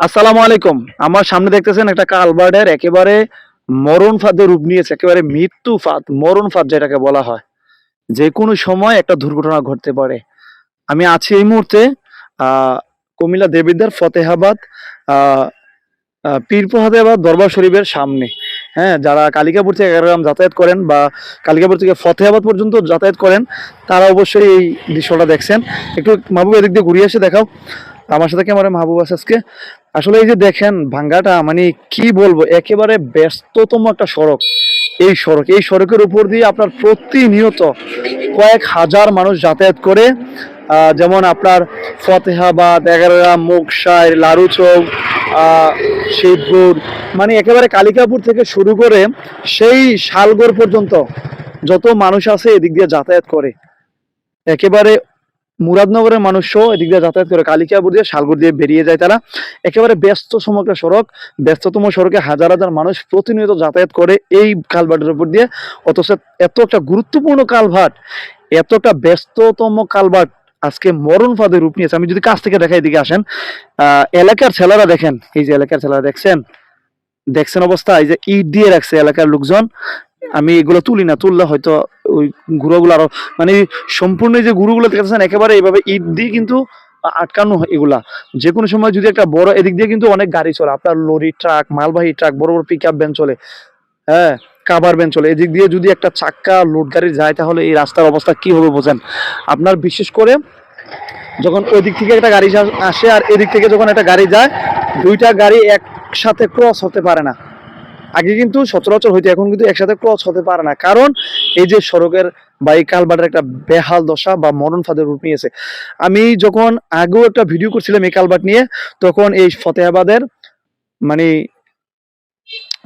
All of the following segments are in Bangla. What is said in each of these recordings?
আসসালামু আলাইকুম। আমার সামনে দেখতেছেন একটা কালবার্ডের একেবারে মরণ ফাঁদের রূপ নিয়েছে একেবারে মৃত্যু ফাঁদ মরণ ফাঁদ যেটাকে বলা হয়। যে কোনো সময় একটা দুর্ঘটনা ঘটতে পারে। আমি আছি এই মুহূর্তে কুমিল্লা দেবিদ্দার ফতেহাবাদ আহ আহ, পীর দরবার শরীফের সামনে। হ্যাঁ যারা কালিকাপুর থেকে এগারোগ্রাম যাতায়াত করেন বা কালিকাপুর থেকে ফতেহাবাদ পর্যন্ত যাতায়াত করেন, তারা অবশ্যই এই দৃশ্যটা দেখছেন। একটু মাহবুব এদিক দিয়ে ঘুরিয়ে এসে দেখাও। আমার সাথে ক্যামেরা মাহবুব আছে আজকে? আসলে এই যে দেখেন, ভাঙ্গাটা মানে কি বলব, একেবারে ব্যস্ততম একটা সড়ক। এই সড়ক, এই সড়কের উপর দিয়ে আপনার প্রতিনিয়ত কয়েক হাজার মানুষ যাতায়াত করে যেমন আপনার ফতেহাবাদ এগারোগ্রাম মুকসাই লারুচৌক আহ, শিবপুর মানে একেবারে কালিকাপুর থেকে শুরু করে সেই শালগড় পর্যন্ত যত মানুষ আছে এদিক দিয়ে যাতায়াত করে। একেবারে মুরাদনগরের মানুষও এদিক দিয়ে যাতায়াত করে। কালিকাপুর দিয়ে শালগুড় দিয়ে বেরিয়ে যায় তারা। একেবারে ব্যস্ত সমগ্র সড়ক ব্যস্ততম সড়কে হাজার হাজার মানুষ প্রতিনিয়ত যাতায়াত করে এই কালভার্টের উপর দিয়ে। অথচ এত একটা গুরুত্বপূর্ণ কালভার্ট এত একটা ব্যস্ততম কালভার্ট আজকে মরণ ফাঁদে রূপ নিয়েছে। আমি যদি কাছ থেকে দেখা এদিকে আসেন। এলাকার ছেলেরা দেখেন। এই যে এলাকার ছেলেরা দেখছেন? দেখছেন অবস্থা? এই যে ইট দিয়ে রাখছে এলাকার লোকজন। আমি এগুলো তুলি না, তুললে হয়তো ওই গুঁড়োগুলো আরও মানে সম্পূর্ণ যে গুঁড়োগুলো দেখতেছেন, একেবারে এইভাবে ইট দিয়ে কিন্তু আটকানো এগুলা। যে কোনো সময় যদি একটা বড় এদিক দিয়ে কিন্তু অনেক গাড়ি চলে, আপনার লরি, ট্রাক, মালবাহী ট্রাক, বড় বড় পিক আপ ভ্যান চলে। হ্যাঁ ভ্যান চলে। এদিক দিয়ে যদি একটা চাক্কা লোড গাড়ি যায়, তাহলে এই রাস্তার অবস্থা কি হবে বোঝেন? আপনার বিশেষ করে যখন ওই থেকে একটা গাড়ি আসে আর এদিক থেকে যখন একটা গাড়ি যায়, দুইটা গাড়ি একসাথে ক্রস হতে পারে না। আগে কিন্তু সচরাচর হইতো, এখন কিন্তু একসাথে ক্রস হতে পারে না। কারণ এই যে সড়কের বা এই একটা বেহাল দশা বা মরণ ফাঁদের রূপ নিয়েছে। আমি যখন আগেও একটা ভিডিও করছিলাম এই কালবাট নিয়ে, তখন এই ফতেহাবাদের মানে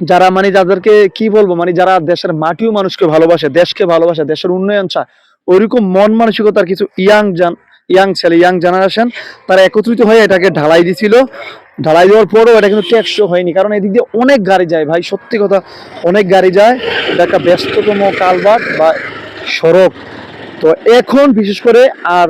যারা মানে যাদেরকে কি বলব মানে যারা দেশের মাটিও মানুষকে ভালোবাসে, দেশকে ভালোবাসে, দেশের উন্নয়ন চায়, ওইরকম মন মানসিকতার কিছু ইয়াং জান, ইয়াং ছেলে, ইয়াং জেনারেশন তারা একত্রিত হয়ে এটাকে ঢালাই দিছিল। ঢালাই দেওয়ার পরেও এটা কিন্তু টেকসই হয়নি, কারণ এদিক দিয়ে অনেক গাড়ি যায়। ভাই, সত্যি কথা, অনেক গাড়ি যায়। এটা একটা ব্যস্ততম কালভার্ট বা সড়ক। তো এখন বিশেষ করে, আর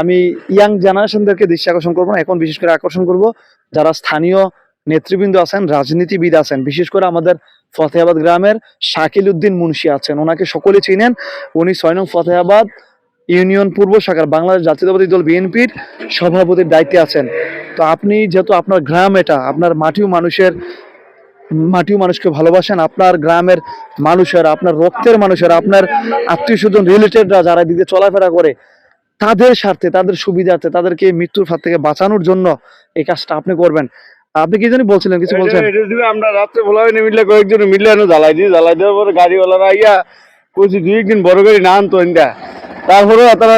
আমি ইয়াং জেনারেশনদেরকে দৃষ্টি আকর্ষণ করব না, এখন বিশেষ করে আকর্ষণ করব, যারা স্থানীয় নেতৃবৃন্দ আছেন, রাজনীতিবিদ আছেন, বিশেষ করে আমাদের ফতেহাবাদ গ্রামের শাকিল উদ্দিন মুন্সি আছেন। ওনাকে সকলে চিনেন। উনি ছয় নং ফতেহাবাদ ইউনিয়ন পূর্ব শাখার বাংলাদেশ জাতীয়তাবাদী দল বিএনপির সভাপতির দায়িত্বে আছেন। তো আপনি যেহেতু আপনার গ্রাম এটা, আপনার মাটিও মানুষের, মাটিও মানুষকে ভালোবাসেন, আপনার গ্রামের মানুষের, আপনার রক্তের মানুষেরা, আপনার আত্মীয় স্বজন রিলেটেডরা যারা দিকে চলাফেরা করে, তাদের স্বার্থে, তাদের সুবিধার্থে, তাদেরকে মৃত্যুর ফাঁদ থেকে বাঁচানোর জন্য এই কাজটা আপনি করবেন। আপনি কি জানি বলছিলেন কিছু বলছেন? আমরা রাত্রে বলা হয়নি মিললে কয়েকজন মিললে এনে জ্বালাই দিই জ্বালাই দেওয়ার পরে গাড়িওয়ালারা আইয়া কইছি দুই একদিন বড় গাড়ি না আনতো এটা তারপরে তারা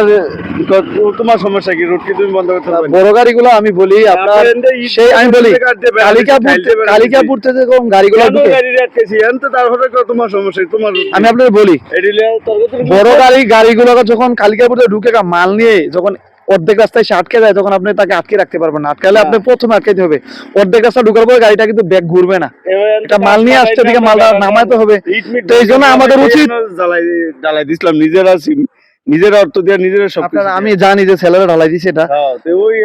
তোমার সমস্যা কি? রোড কি তুমি বন্ধ করতে পারবে? বড় গাড়িগুলো আমি বলি আপনার সেই আমি বলি কালিকাপুর কালিকাপুর থেকে যখন গাড়িগুলো গাড়ি আটকেছি আনতে তারপরে কও তোমার সমস্যা তোমার আমি আপনাদের বলি বড় গাড়ি গাড়িগুলো যখন কালিকাপুর থেকে ঢুকে মাল নিয়ে যখন অর্ধেক রাস্তায় সে আটকে যায় তখন আপনি তাকে আটকে রাখতে পারবেন না। আটকালে আপনি প্রথমে আটকাইতে হবে। অর্ধেক রাস্তা ঢুকার পরে গাড়িটা কিন্তু ব্যাগ ঘুরবে না। এটা মাল নিয়ে আসতে দিকে মালটা নামাতে হবে। তো এই জন্য আমাদের উচিত জ্বালাই জ্বালাই দিছিলাম নিজেরা নিজেরা অর্থ দিয়ে নিজেরা সব আমি জানি যে ছেলেরা ঢালাই দিছে এটা। হ্যাঁ ওই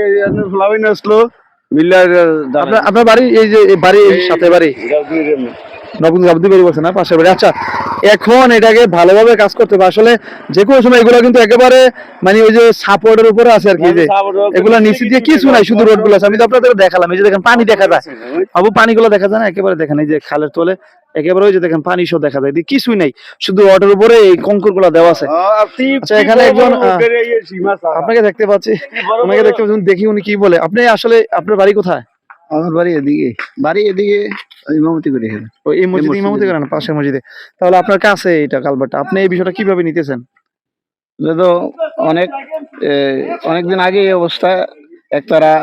ফ্লাউইন আসলো মিল্লার আপনার আপনার বাড়ি এই যে বাড়ি সাথে বাড়ি? নবীন গাবদি বাড়ি বলছে না পাশের বাড়ি। আচ্ছা এখন এটাকে ভালোভাবে কাজ করতে হবে। আসলে যে কোনো সময় এগুলো কিন্তু একেবারে মানে ওই যে সাপোর্টের উপরে আছে আর কি যে এগুলো নিচে দিয়ে কিছু নাই শুধু রোডগুলো আছে। আমি তো আপনাদের দেখালাম এই যে দেখেন পানি দেখা যায়। আবু পানিগুলো দেখা যায় না? একেবারে দেখেন এই যে খালের তলে একেবারে ওই যে দেখেন পানি সব দেখা যায়। কিছুই নাই শুধু ওয়াটার উপরে এই কঙ্করগুলা দেওয়া আছে। আচ্ছা, এখানে একজন, আপনাকে দেখতে পাচ্ছি। আপনাকে দেখতে পাচ্ছি দেখি উনি কি বলে। আপনি আসলে আপনার বাড়ি কোথায়? আমার বাড়ি এদিকে বাড়ি এদিকে ইমামতি করি ওই এই মসজিদে। ইমামতি করেন পাশের মসজিদে। তাহলে আপনার কাছে এটা কালবারটা আপনি এই বিষয়টা কীভাবে নিতেছেন? তো অনেক অনেকদিন আগে এই অবস্থা একতারা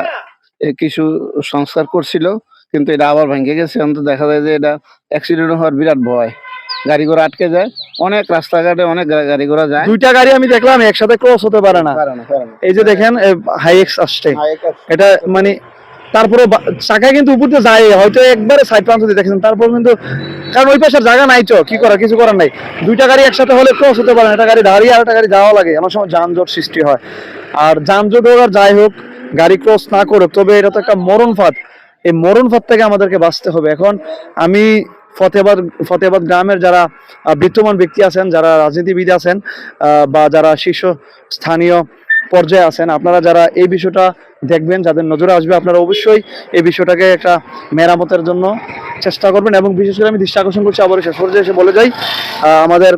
কিছু সংস্কার করছিল কিন্তু এটা আবার ভেঙে গেছে। অন্তত দেখা যায় যে এটা অ্যাক্সিডেন্ট হওয়ার বিরাট ভয়। গাড়ি ঘোড়া আটকে যায় অনেক রাস্তাঘাটে অনেক গাড়ি ঘোড়া যায়। দুইটা গাড়ি আমি দেখলাম একসাথে ক্রস হতে পারে না। এই যে দেখেন হাই এক্স আসছে। এটা মানে তারপরে চাকা কিন্তু উপর দিয়ে যায়, হয়তো একবারে সাইড প্রান্ত দিয়ে দেখেছেন। তারপর কিন্তু কারণ ওই পাশের জায়গা নাই তো, কি করা কিছু করার নাই। দুইটা গাড়ি একসাথে হলে ক্রস হতে পারে একটা গাড়ি দাঁড়িয়ে আর একটা গাড়ি যাওয়া লাগে। অনেক সময় যানজট সৃষ্টি হয়। আর যানজট হোক আর যাই হোক, গাড়ি ক্রস না করুক, তবে এটা তো একটা মরণ ফাঁদ। এই মরণ ফাঁদ থেকে আমাদেরকে বাঁচতে হবে। এখন আমি ফতেবাদ ফতেবাদ গ্রামের যারা বিত্তমান ব্যক্তি আছেন, যারা রাজনীতিবিদ আছেন বা যারা শীর্ষ স্থানীয় পর্যায়ে আছেন। আপনারা যারা এই বিষয়টা দেখবেন, যাদের নজরে আসবে, আপনারা অবশ্যই এই বিষয়টাকে একটা মেরামতের জন্য চেষ্টা করবেন এবং বিশেষ করে আমি দৃষ্টি আকর্ষণ করছি আবার শেষ পর্যায়ে এসে বলে যাই আমাদের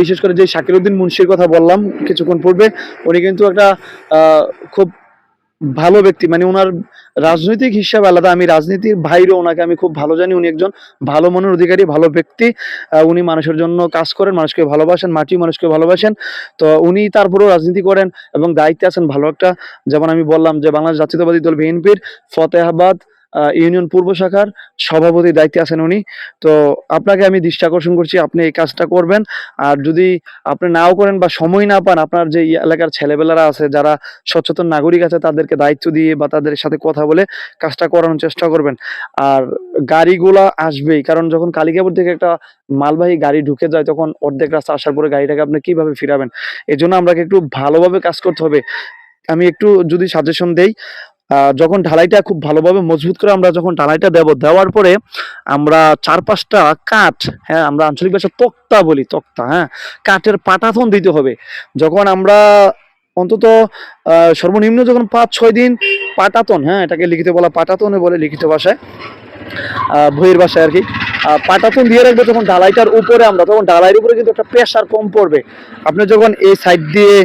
বিশেষ করে যে শাকির উদ্দিন মুন্সির কথা বললাম কিছুক্ষণ পূর্বে, উনি কিন্তু একটা খুব ভালো ব্যক্তি মানে ওনার রাজনৈতিক হিসাব আলাদা, আমি রাজনীতির বাইরে ওনাকে আমি খুব ভালো জানি, উনি একজন ভালো মনের অধিকারী, ভালো ব্যক্তি উনি মানুষের জন্য কাজ করেন, মানুষকে ভালোবাসেন মাটি মানুষকে ভালোবাসেন, তো উনি তারপরেও রাজনীতি করেন এবং দায়িত্বে আছেন ভালো একটা, যেমন আমি বললাম যে বাংলাদেশ জাতীয়তাবাদী দল বিএনপির ফতেহাবাদ ইউনিয়ন পূর্ব শাখার সভাপতি দায়িত্বে আছেন উনি। তো আপনাকে আমি দৃষ্টি আকর্ষণ করছি, আপনি এই কাজটা করবেন। আর যদি আপনি নাও করেন বা সময় না পান, আপনার যে এলাকার ছেলেবেলারা আছে, যারা সচেতন নাগরিক আছে, তাদেরকে দায়িত্ব দিয়ে বা তাদের সাথে কথা বলে কাজটা করানোর চেষ্টা করবেন। আর গাড়িগুলা আসবেই, কারণ যখন কালিকাপুর থেকে একটা মালবাহী গাড়ি ঢুকে যায়, তখন অর্ধেক রাস্তা আসার পরে গাড়িটাকে আপনি কীভাবে ফিরাবেন? এই জন্য আপনাকে একটু ভালোভাবে কাজ করতে হবে। আমি একটু যদি সাজেশন দেই যখন ঢালাইটা খুব ভালোভাবে মজবুত করে আমরা যখন ঢালাইটা দেব, দেওয়ার পরে আমরা চার পাঁচটা কাঠ হ্যাঁ আমরা আঞ্চলিক ভাষা তক্তা বলি, তক্তা হ্যাঁ কাঠের পাটাথন দিতে হবে। যখন আমরা অন্তত সর্বনিম্ন যখন পাঁচ ছয় দিন পাটাতন হ্যাঁ এটাকে লিখিত বলা পাটাতনে বলে লিখিত ভাষায় বইয়ের ভাষায় আর কি। পাটাতন দিয়ে রাখবে যখন ঢালাইটার উপরে আমরা, তখন ঢালাইয়ের উপরে কিন্তু একটা প্রেশার কম পড়বে। আপনি যখন এই সাইড দিয়ে,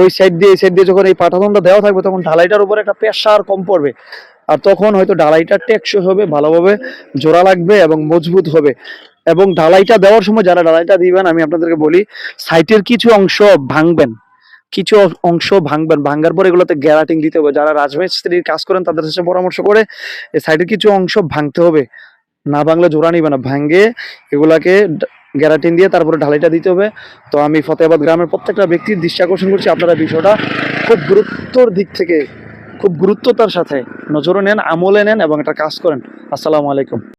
ওই সাইড দিয়ে, এই সাইড দিয়ে যখন এই পাটাতনটা দেওয়া থাকবে, তখন ঢালাইটার উপরে একটা প্রেশার কম পড়বে। আর তখন হয়তো ঢালাইটা টেকসই হবে, ভালোভাবে জোড়া লাগবে এবং মজবুত হবে। এবং ঢালাইটা দেওয়ার সময় যারা ঢালাইটা দিবেন, আমি আপনাদেরকে বলি সাইটের কিছু অংশ ভাঙবেন। কিছু অংশ ভাঙবেন, ভাঙার পর এগুলোতে গ্যারাটিং দিতে হবে। যারা রাজমিস্ত্রির কাজ করেন, তাদের সাথে পরামর্শ করে এই সাইডের কিছু অংশ ভাঙতে হবে। না ভাঙলে জোড়া নিবে না, ভাঙে এগুলাকে গ্যারাটিন দিয়ে তারপরে ঢালাইটা দিতে হবে। তো আমি ফতেহাবাদ গ্রামের প্রত্যেকটা ব্যক্তির দৃষ্টি আকর্ষণ করছি। আপনারা বিষয়টা খুব গুরুত্বর দিক থেকে, খুব গুরুত্বতার সাথে নজরে নেন, আমলে নেন এবং একটা কাজ করেন। আসসালামু আলাইকুম।